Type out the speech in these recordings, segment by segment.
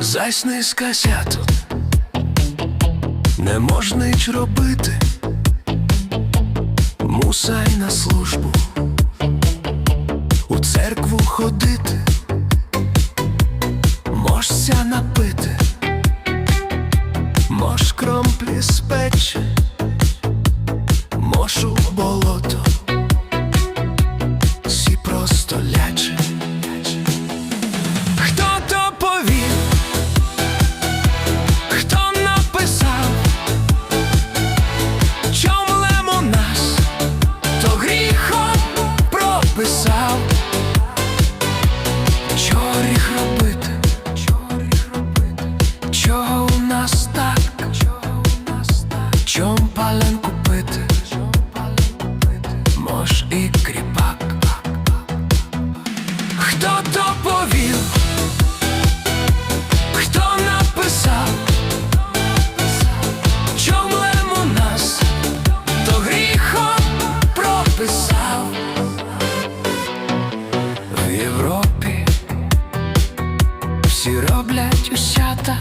Засни з касяту не можна й робити, мусай на службу, у церкву ходити, можся напити, мож кромплі спече, Чом пален купити? Мож і кріпак. Хто то повів? Хто написав? Чом лему нас, то гріхом прописав в Європі всі роблять усята,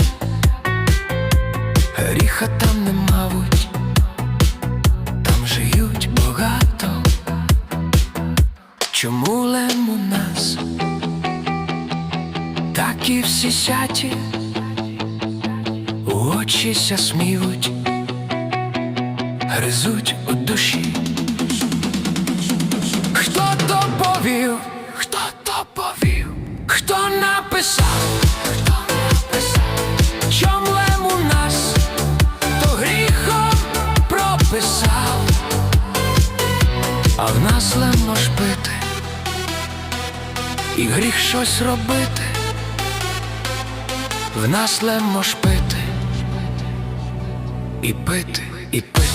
гріха там не мабуть, Чому лему нас? Так і всі сяті у очі ся сміють, гризуть у душі. Хто то повів? Хто то повів? Хто написав? Хто написав? Чом лему нас, то гріхом прописав, а в нас ж пити, і гріх щось робити. В нас лемо ж пити, і пити, і пити.